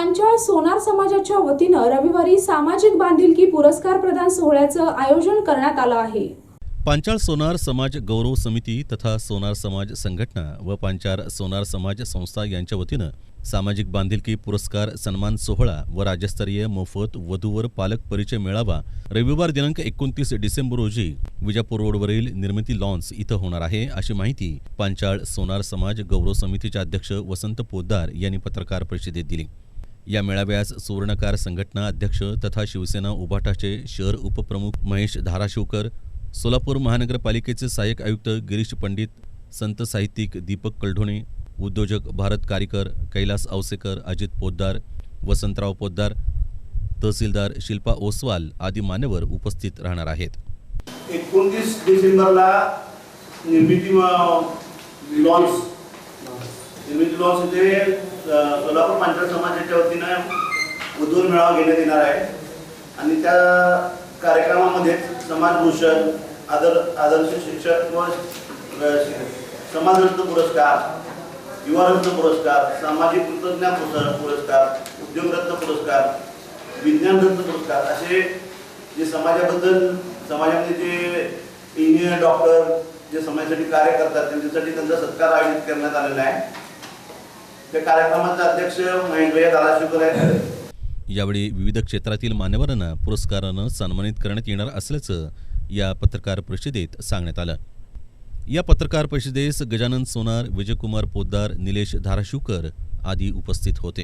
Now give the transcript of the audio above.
पांचाळ सोनार समाजाच्या वतीनं रविवारी सामाजिक बांधिलकी पुरस्कार प्रदान सोहळ्याचं आयोजन करण्यात आलं आहे. पांचाळ सोनार समाज गौरव समिती तथा सोनार समाज संघटना व पांचाळ सोनार समाज संस्था यांच्या वतीनं सामाजिक बांधिलकी पुरस्कार सन्मान सोहळा व राज्यस्तरीय मोफत वधूवर पालक परिचय मेळावा रविवार दिनांक एकोणतीस डिसेंबर रोजी विजापूर रोडवरील निर्मिती लॉन्स इथं होणार आहे अशी माहिती पांचाळ सोनार समाज गौरव समितीचे अध्यक्ष वसंत पोद्दार यांनी पत्रकार परिषदेत दिली. या मेळाव्यास सुवर्णकार संघटना अध्यक्ष तथा शिवसेना उभाटाचे शहर उपप्रमुख महेश धाराशिवकर सोलापूर महानगरपालिकेचे सहाय्यक आयुक्त गिरीश पंडित संत साहित्यिक दीपक कलढोणे उद्योजक भारत कारीकर कैलास औसेकर अजित पोद्दार वसंतराव पोद्दार तहसीलदार शिल्पा ओसवाल आदी मान्यवर उपस्थित राहणार आहेत. एकोणतीस डिसेंबरला निर्मिती लॉन्च सिमेंट लॉन्स इथे सोलापूर पांचाळ समाजाच्या वतीनं उद्योग मेळावा घेण्यात येणार आहे. आणि त्या कार्यक्रमामध्ये समाजभूषण आदर आदर्श शिक्षक व समाजरत्न पुरस्कार युवारत्न पुरस्कार सामाजिक कृतज्ञा पुरस्कार पुरस्कार उद्योगरत्न पुरस्कार विज्ञानरत्न पुरस्कार असे जे समाजाबद्दल समाजामध्ये जे इंजिनियर डॉक्टर जे समाजासाठी कार्य करतात त्यांच्यासाठी त्यांचा सत्कार आयोजित करण्यात आलेला आहे. त्या कार्यक्रमाचे अध्यक्ष महेश भैया धाराशिवकर आहेत. यावेळी विविध क्षेत्रातील मान्यवरांना पुरस्कारानं सन्मानित करण्यात येणार असल्याचं या पत्रकार परिषदेत सांगण्यात आलं. या पत्रकार परिषदेस गजानन सोनार विजयकुमार पोद्दार निलेश धाराशिवकर आदी उपस्थित होते.